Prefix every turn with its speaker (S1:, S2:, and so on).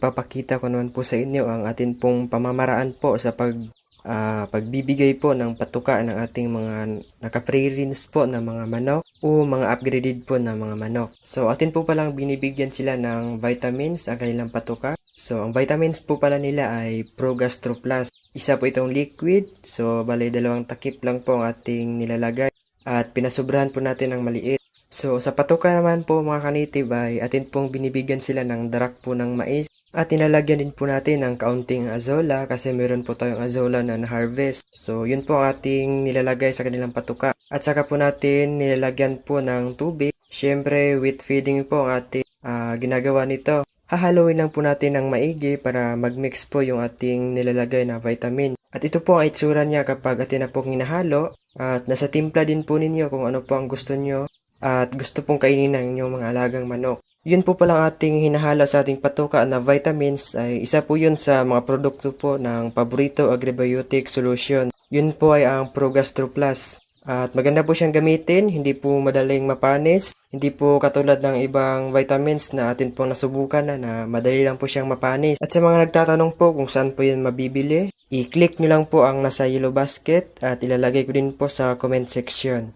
S1: papakita ko naman po sa inyo ang atin pong pamamaraan po sa pag ah, pagbibigay po ng patuka ng ating mga naka-pre-rinse po na mga manok o mga upgraded po na mga manok. So atin po palang binibigyan sila ng vitamins ang kanilang patuka. So ang vitamins po pala nila ay Progastro Plus. Isa po itong liquid. So bali dalawang takip lang po ang ating nilalagay at pinasubrahan po natin ng maliit. So sa patuka naman po mga kanitib ay atin pong binibigyan sila ng darak po ng mais at nilalagyan din po natin ng kaunting azola kasi meron po tayong azola na na-harvest. So yun po ang ating nilalagay sa kanilang patuka. At saka po natin nilalagyan po ng tubig. Siyempre with feeding po ang ating ah, ginagawa nito. Hahaluin lang po natin ng maigi para mag-mix po yung ating nilalagay na vitamin. At ito po ang itsura niya kapag atin na pong hinahalo. At nasa timpla din po ninyo kung ano po ang gusto nyo at gusto pong kainin ng inyong mga alagang manok. Yun po palang ating hinahalo sa ating patuka na vitamins ay isa po yun sa mga produkto po ng Paborito Agribiotic Solution. Yun po ay ang Progastro Plus. At maganda po siyang gamitin, hindi po madaling mapanis, hindi po katulad ng ibang vitamins na atin pong nasubukan na na madali lang po siyang mapanis. At sa mga nagtatanong po kung saan po yan mabibili, i-click nyo lang po ang nasa yellow basket at ilalagay ko din po sa comment section.